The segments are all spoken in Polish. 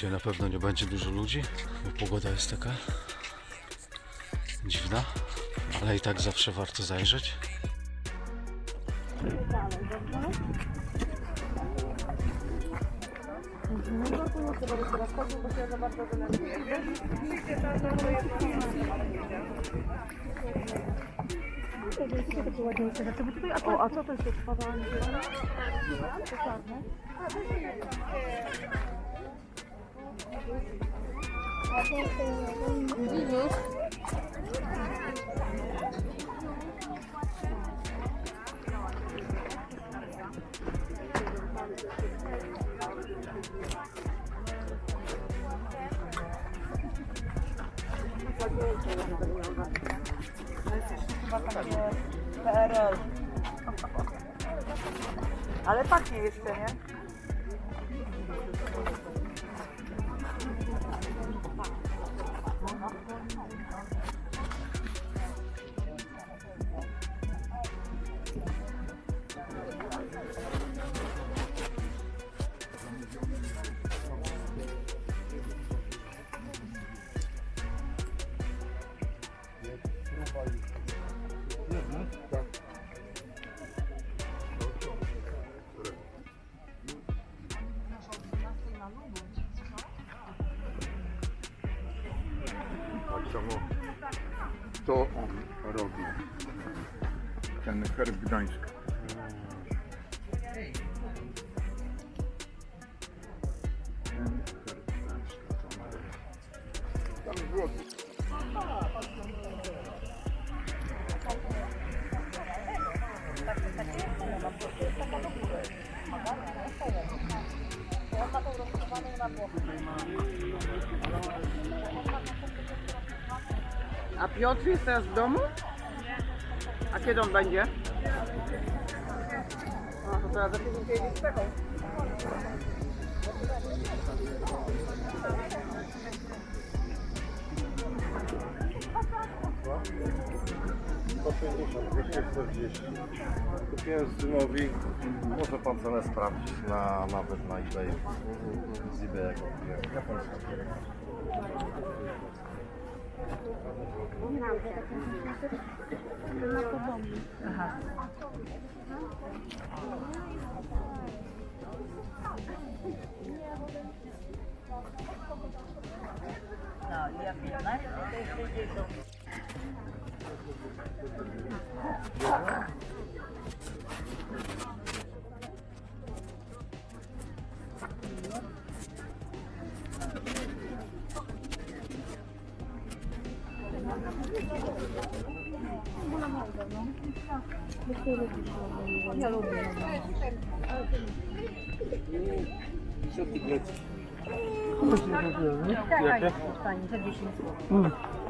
Dzisiaj na pewno nie będzie dużo ludzi, bo pogoda jest taka dziwna, ale i tak zawsze warto zajrzeć. O, a co to jest? Chyba takie PRL. Ale pachnie jeszcze, nie? 好多菜。To on robi. Ten herb Gdańska. Ten herb Gdańska to ma robić. Tam było A Piotr jest teraz w domu? A kiedy on będzie? A, to teraz za tydzień kiedy czekał. Kupiłem synowi, może pan cenę sprawdzić na, nawet na eBay. Z eBaya kupiłem. Japońska. Aha. No,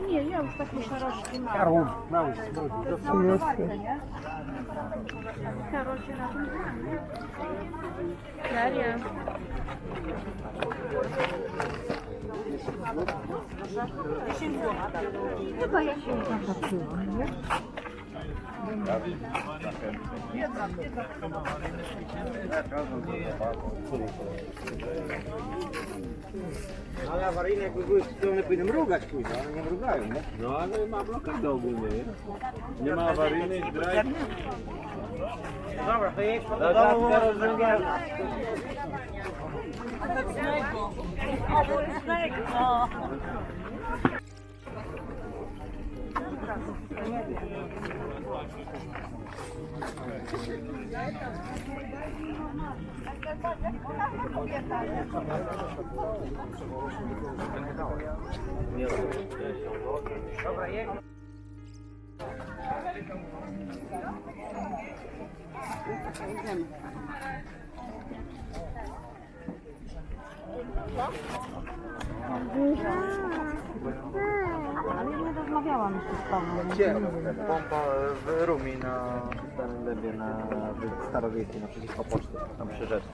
Nie, ja już takie szarości mam. Karol, To są na nie? Karol się na tym? Daria. Chyba ja się nie? Ale awaryjne jakby były one powinny mrugać później, ale nie mrugają, nie? No ale ma blokadę ogólnie, nie? Nie ma awaryjnej, drive. Dobra, to jedź po do domu, może zrobię. Dobra, jedź. Ale Gdzie? Pompa w Rumi na Starym Dębie, na Starowiejskiej, naprzeciwko poczty, tam przy rzece.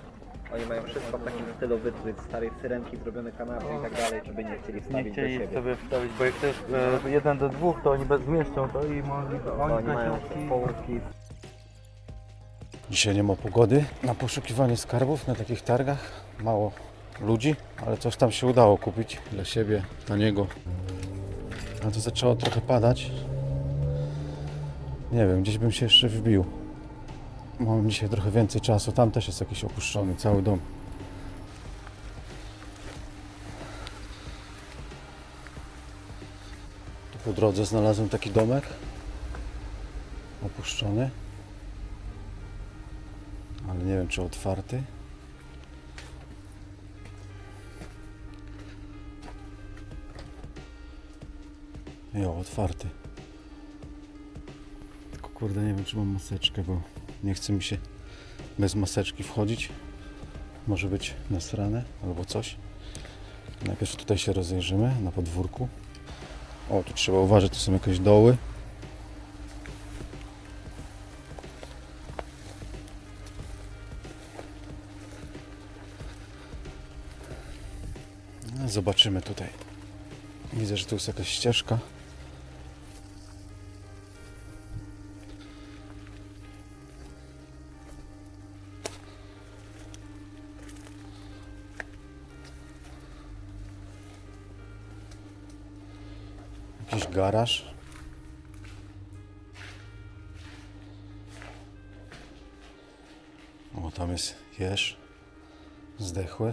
Oni mają wszystko w takim stylu wytrych, starej syrenki, zrobione kanapy i tak dalej, żeby nie chcieli Nie wstawić do chcieli siebie. sobie wstawić, bo jak to jest e, jeden do dwóch, to oni bez zmieszczą to i mogli, oni oni mają połówki Dzisiaj nie ma pogody na poszukiwanie skarbów na takich targach. Mało ludzi, ale coś tam się udało kupić dla siebie, taniego. A to zaczęło trochę padać. Nie wiem, gdzieś bym się jeszcze wbił. Mam dzisiaj trochę więcej czasu. Tam też jest jakiś opuszczony cały dom. Tu po drodze znalazłem taki domek. Opuszczony. Ale nie wiem czy otwarty. Jo, otwarty. Tylko kurde nie wiem czy mam maseczkę, bo nie chce mi się bez maseczki wchodzić. Może być nasrane albo coś. Najpierw tutaj się rozejrzymy na podwórku. O, tu trzeba uważać, tu są jakieś doły. No, Zobaczymy tutaj. Widzę, że tu jest jakaś ścieżka. Garaż. O, tam jest jeż. Zdechły.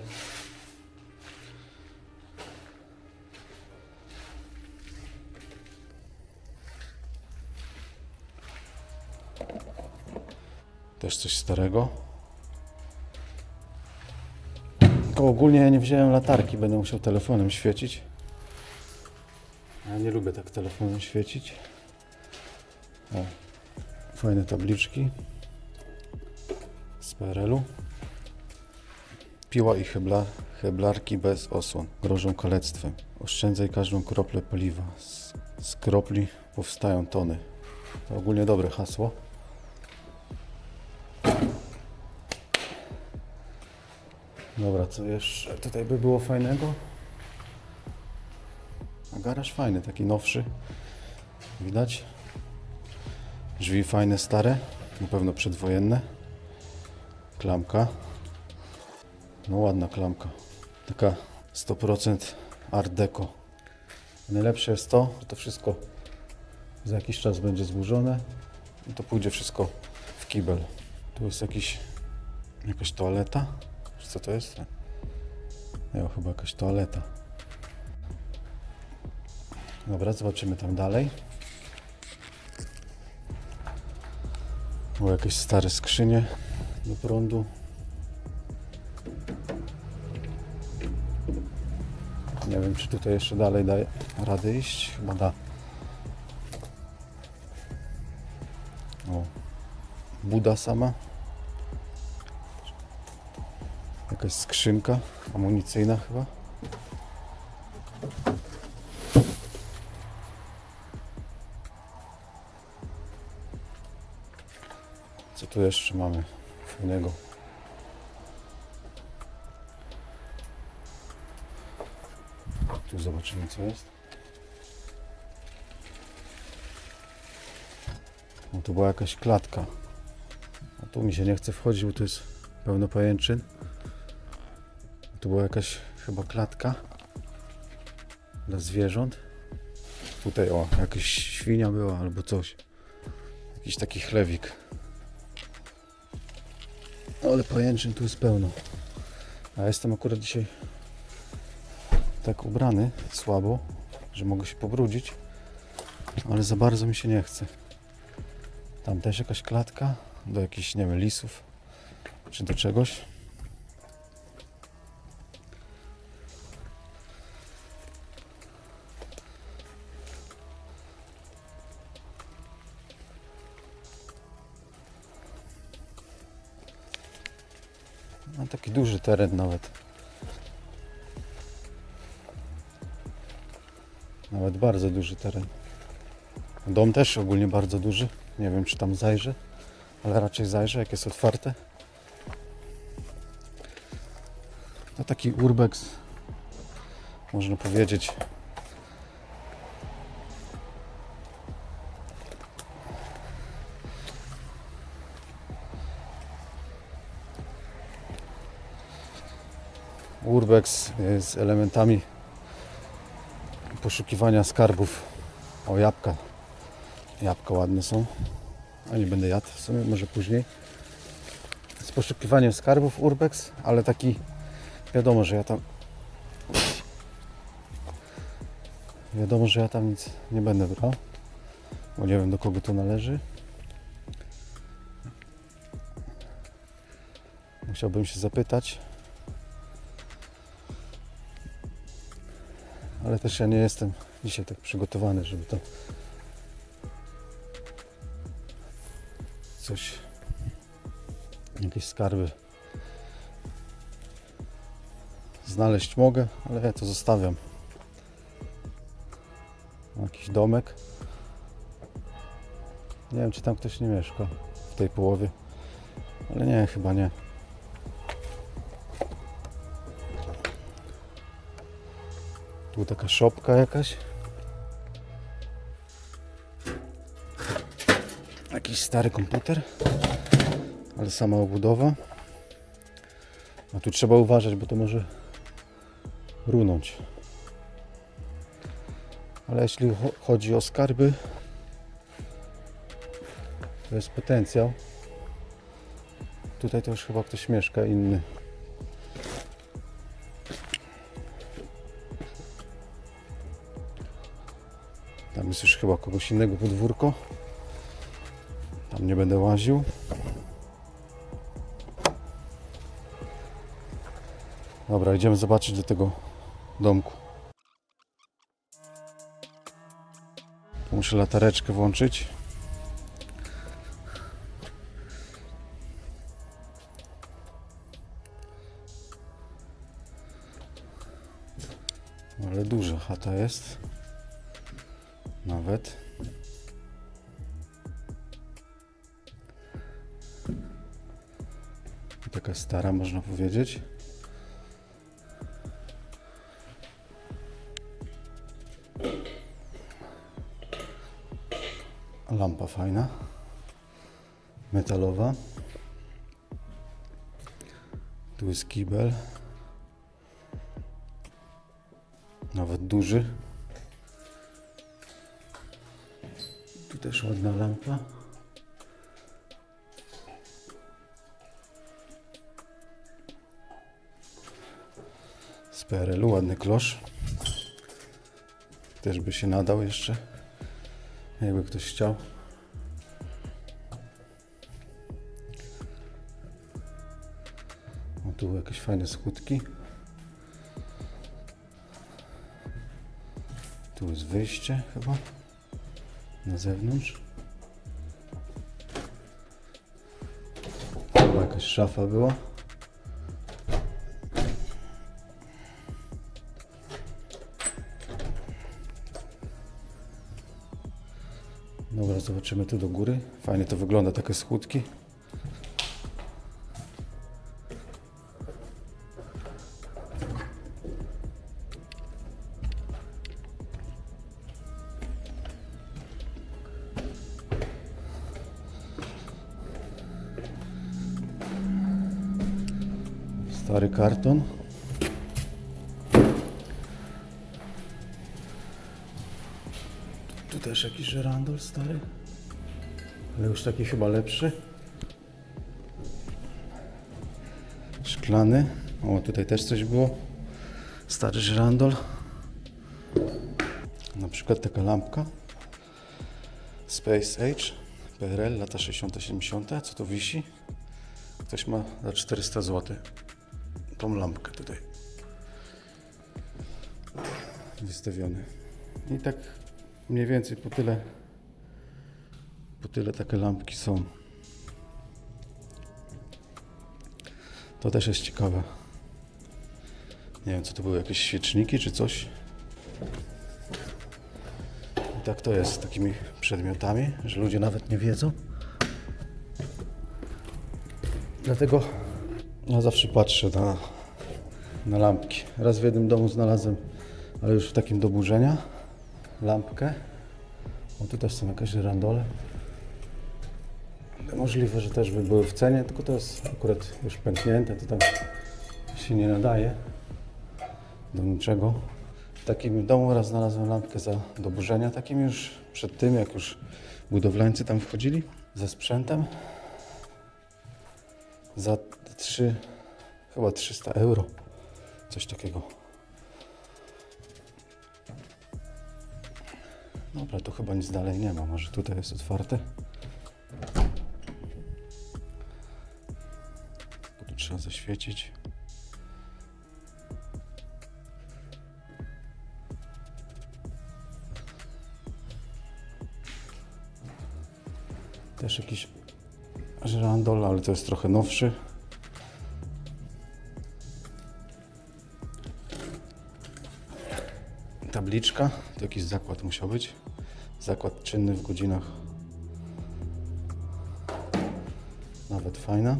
Też coś starego. Ogólnie ja nie wziąłem latarki, będę musiał telefonem świecić. Lubię tak telefonem świecić. O, fajne tabliczki z PRL-u. Piła i hebla, heblarki bez osłon grożą kalectwem. Oszczędzaj każdą kroplę paliwa. Z, z kropli powstają tony. To ogólnie dobre hasło. Dobra, co jeszcze tutaj by było fajnego? A garaż fajny, taki nowszy. Widać. Drzwi fajne, stare. Na pewno przedwojenne. Klamka. No ładna klamka. Taka 100% art deco. Najlepsze jest to, że to wszystko za jakiś czas będzie zburzone i to pójdzie wszystko w kibel. Tu jest jakiś, jakaś toaleta. Co to jest? Nie, chyba jakaś toaleta. Dobra, zobaczymy tam dalej. O, jakieś stare skrzynie do prądu. Nie wiem, czy tutaj jeszcze dalej da radę iść. Chyba da. O, Buda sama. Jakaś skrzynka amunicyjna chyba. Tu jeszcze mamy fajnego? Tu zobaczymy co jest. No to była jakaś klatka. A tu mi się nie chce wchodzić, bo tu jest pełno pajęczyn. Tu była jakaś chyba klatka dla zwierząt. Tutaj o, jakaś świnia była albo coś. Jakiś taki chlewik. Ale pajęczyn tu jest pełno. A ja jestem akurat dzisiaj tak ubrany słabo, że mogę się pobrudzić. Ale za bardzo mi się nie chce. Tam też jakaś klatka do jakichś, nie wiem, lisów czy do czegoś. No, taki duży teren nawet. Nawet bardzo duży teren. Dom też ogólnie bardzo duży. Nie wiem, czy tam zajrzę, ale raczej zajrzę, jak jest otwarte. To taki urbex, można powiedzieć. Urbex z elementami poszukiwania skarbów. O jabłka. Jabłka ładne są. A nie będę jadł w sumie, może później. Z poszukiwaniem skarbów Urbex, ale taki wiadomo, że ja tam wiadomo, że ja tam nic nie będę brał, bo nie wiem do kogo to należy. Musiałbym się zapytać. Ale też ja nie jestem dzisiaj tak przygotowany, żeby to coś jakieś skarby znaleźć mogę, ale ja to zostawiam. Jakiś domek. Nie wiem, czy tam ktoś nie mieszka w tej połowie, ale nie, chyba nie. Tu taka szopka jakaś. Jakiś stary komputer, ale sama obudowa. A tu trzeba uważać, bo to może runąć. Ale jeśli cho- chodzi o skarby, to jest potencjał. Tutaj to już chyba ktoś mieszka inny. Tam jest już chyba kogoś innego podwórko. Tam nie będę łaził. Dobra, idziemy zobaczyć do tego domku. Tu Muszę latareczkę włączyć. Ale duża chata jest. Nawet. Taka stara, można powiedzieć. Lampa fajna. Metalowa. Tu jest kibel. Nawet duży. Też ładna lampa. Z PRL-u ładny klosz. Też by się nadał jeszcze. Jakby ktoś chciał. O, tu jakieś fajne skutki. Tu jest wyjście chyba na zewnątrz. Chyba jakaś szafa była. Dobra, zobaczymy tu do góry. Fajnie to wygląda, takie schódki. Tu też jakiś żerandol stary. Ale już taki chyba lepszy. Szklany. O, tutaj też coś było. Stary żerandol. Na przykład taka lampka. Space Age. PRL, lata 60-70. Co to wisi? Ktoś ma za 400 zł. Tą lampkę tutaj. Wystawiony. I tak mniej więcej po tyle po tyle takie lampki są. To też jest ciekawe. Nie wiem, co to były, jakieś świeczniki czy coś. I tak to jest z takimi przedmiotami, że ludzie nawet nie wiedzą. Dlatego ja zawsze patrzę na, na lampki. Raz w jednym domu znalazłem, ale już w takim do burzenia, lampkę. O, tu też są jakieś żyrandole. Możliwe, że też by były w cenie, tylko to jest akurat już pęknięte, to tam się nie nadaje. do niczego. W takim domu raz znalazłem lampkę za, do burzenia, takim już przed tym, jak już budowlańcy tam wchodzili ze sprzętem. Za 3, chyba 300 euro, coś takiego. Dobra, to chyba nic dalej nie ma. Może tutaj jest otwarte. Tu trzeba zaświecić. Też jakiś żyrandol, ale to jest trochę nowszy. Tabliczka, to jakiś zakład musiał być. Zakład czynny w godzinach. Nawet fajna.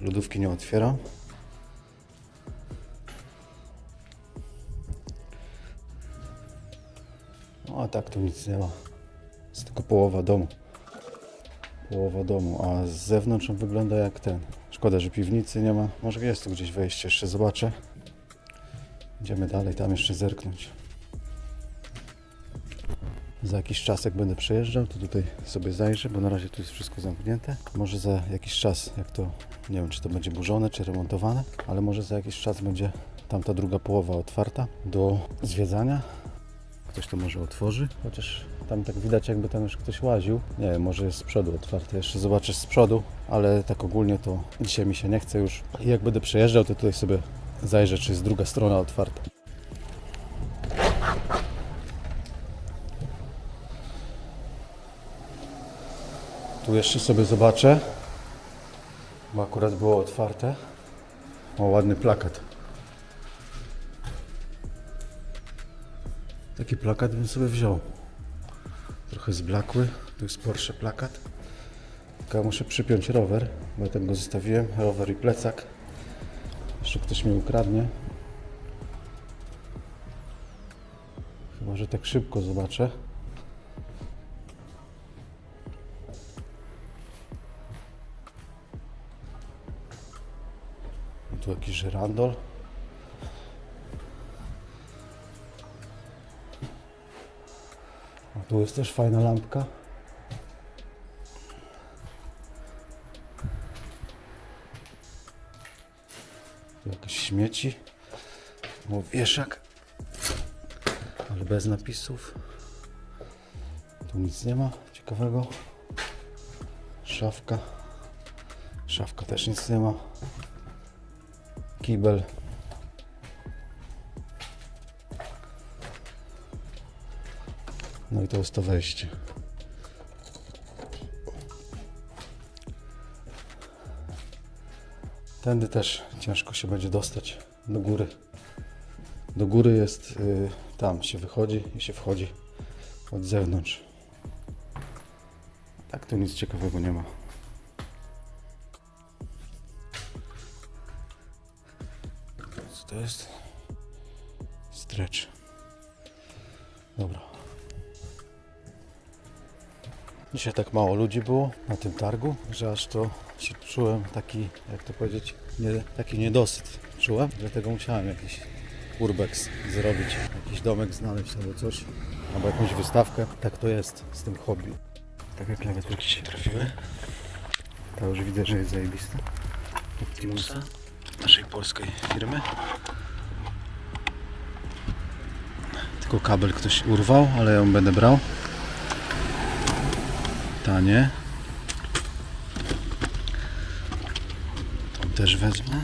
Lodówki nie otwiera. No a tak tu nic nie ma. Jest tylko połowa domu. Połowa domu, a z zewnątrz wygląda jak ten. Szkoda, że piwnicy nie ma. Może jest tu gdzieś wejście, jeszcze zobaczę. Idziemy dalej, tam jeszcze zerknąć. Za jakiś czas, jak będę przejeżdżał, to tutaj sobie zajrzę, bo na razie tu jest wszystko zamknięte. Może za jakiś czas, jak to, nie wiem, czy to będzie burzone, czy remontowane, ale może za jakiś czas będzie tamta druga połowa otwarta do zwiedzania. Ktoś to może otworzy, chociaż tam tak widać, jakby tam już ktoś łaził. Nie wiem, może jest z przodu otwarte. Jeszcze zobaczę z przodu, ale tak ogólnie to dzisiaj mi się nie chce już. I jak będę przejeżdżał, to tutaj sobie zajrzę, czy jest druga strona otwarta. Tu jeszcze sobie zobaczę, bo akurat było otwarte. O, ładny plakat. Taki plakat bym sobie wziął. Trochę zblakły. Tu jest Porsche plakat. Tylko muszę przypiąć rower, bo ja tam go zostawiłem. Rower i plecak. Jeszcze ktoś mi ukradnie. Chyba, że tak szybko zobaczę. Tu jakiś żyrandol. A tu jest też fajna lampka. Śmieci. O, wieszak. Ale bez napisów. Tu nic nie ma ciekawego. Szafka. Szafka też nic nie ma. Kibel. No i to jest to wejście. Tędy też ciężko się będzie dostać do góry. Do góry jest y, tam się wychodzi i się wchodzi od zewnątrz. Tak tu nic ciekawego nie ma. Co to jest? Stretch. Dobra. Dzisiaj tak mało ludzi było na tym targu, że aż to się czułem taki, jak to powiedzieć, nie, taki niedosyt czułem, dlatego musiałem jakiś urbex zrobić, jakiś domek znaleźć albo coś, albo jakąś wystawkę. Tak to jest z tym hobby. Takie klawiaturki się trafiły. Ta już widzę, że jest zajebista. Optimusa naszej polskiej firmy. Tylko kabel ktoś urwał, ale ją będę brał. Tanie. Też wezmę.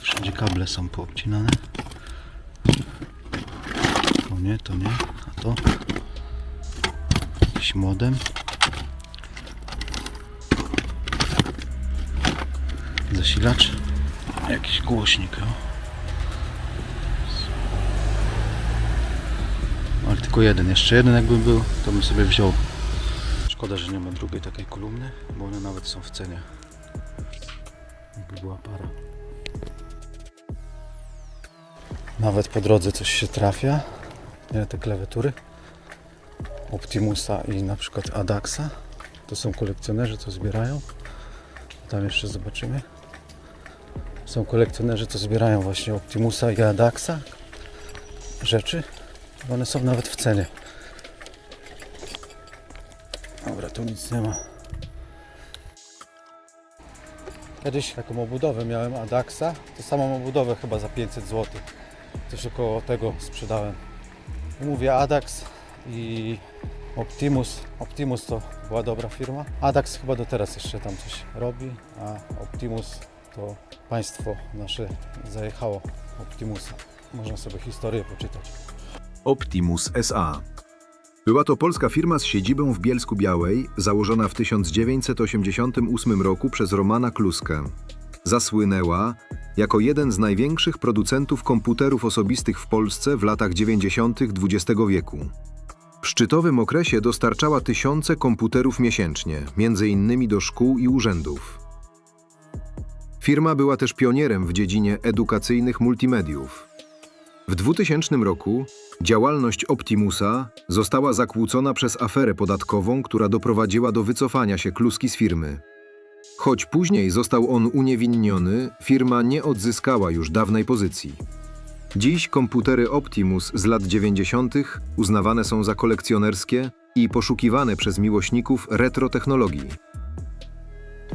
Wszędzie kable są poobcinane. To nie, to nie. A to? Jakiś modem. Zasilacz. Jakiś głośnik. O. Ale tylko jeden. Jeszcze jeden jakby był, to bym sobie wziął. Szkoda, że nie ma drugiej takiej kolumny, bo one nawet są w cenie. Jakby była para. Nawet po drodze coś się trafia. Nie, te klawiatury. Optimusa i na przykład Adaxa. To są kolekcjonerzy, co zbierają. Tam jeszcze zobaczymy. Są kolekcjonerzy, co zbierają właśnie Optimusa i Adaxa rzeczy. One są nawet w cenie. Tu nic nie ma. Kiedyś taką obudowę miałem Adaxa. To samą obudowę chyba za 500 zł. Coś około tego sprzedałem. Mówię Adax i Optimus. Optimus to była dobra firma. Adax chyba do teraz jeszcze tam coś robi, a Optimus to państwo nasze zajechało Optimusa. Można sobie historię poczytać. Optimus SA. Była to polska firma z siedzibą w Bielsku Białej, założona w 1988 roku przez Romana Kluskę. Zasłynęła jako jeden z największych producentów komputerów osobistych w Polsce w latach 90. XX wieku. W szczytowym okresie dostarczała tysiące komputerów miesięcznie, między innymi do szkół i urzędów. Firma była też pionierem w dziedzinie edukacyjnych multimediów. W 2000 roku działalność Optimusa została zakłócona przez aferę podatkową, która doprowadziła do wycofania się kluski z firmy. Choć później został on uniewinniony, firma nie odzyskała już dawnej pozycji. Dziś komputery Optimus z lat 90. uznawane są za kolekcjonerskie i poszukiwane przez miłośników retro technologii.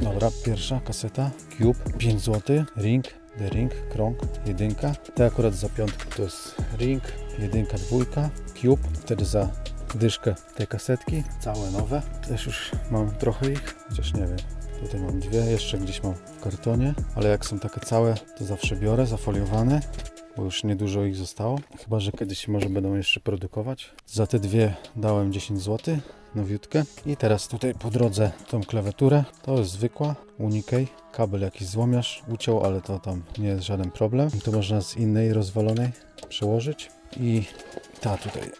Dobra, pierwsza kaseta, Cube, 5 zł, Ring, The Ring, krąg, jedynka. Te akurat za piątkę to jest Ring, jedynka, dwójka, Cube, wtedy za dyszkę te kasetki, całe nowe. Też już mam trochę ich, chociaż nie wiem. Tutaj mam dwie, jeszcze gdzieś mam w kartonie, ale jak są takie całe, to zawsze biorę, zafoliowane, bo już niedużo ich zostało. Chyba, że kiedyś może będą jeszcze produkować. Za te dwie dałem 10 zł, nowiutkę. I teraz tutaj po drodze tą klawiaturę. To jest zwykła Unikej. Kabel jakiś złomiarz uciął, ale to tam nie jest żaden problem. I to można z innej rozwalonej przełożyć. I ta tutaj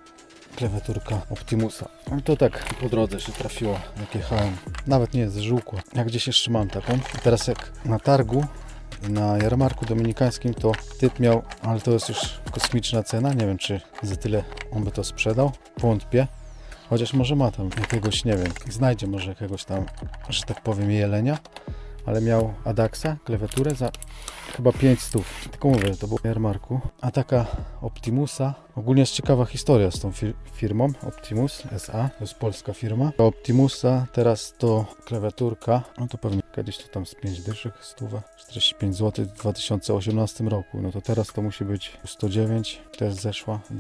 klawiaturka Optimusa. No to tak po drodze się trafiło, jak jechałem. Nawet nie jest żółkła. Ja gdzieś jeszcze mam taką. I teraz jak na targu na jarmarku dominikańskim to typ miał, ale to jest już kosmiczna cena. Nie wiem, czy za tyle on by to sprzedał. Wątpię. Chociaż może ma tam jakiegoś, nie wiem, znajdzie może jakiegoś tam, że tak powiem, jelenia. Ale miał Adaxa, klawiaturę za chyba 500. Tylko mówię, to było w jarmarku. A taka Optimusa, ogólnie jest ciekawa historia z tą fir- firmą Optimus SA, to jest polska firma. Optimusa teraz to klawiaturka, no to pewnie kiedyś to tam z 5 dyszek, 100, 45 zł w 2018 roku. No to teraz to musi być 109, też zeszła w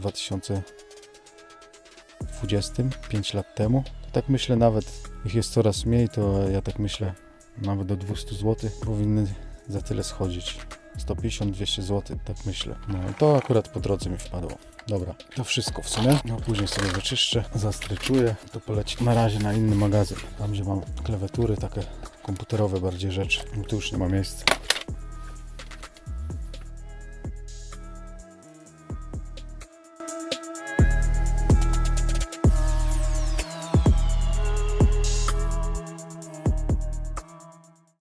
2020, 5 lat temu. To tak myślę nawet, ich jest coraz mniej, to ja tak myślę, nawet do 200 zł powinny za tyle schodzić. 150-200 zł, tak myślę. No to akurat po drodze mi wpadło. Dobra, to wszystko w sumie. No później sobie wyczyszczę, zastryczuję. To poleci na razie na inny magazyn. Tam gdzie mam klawiatury, takie komputerowe bardziej rzeczy. Tu już nie ma miejsca.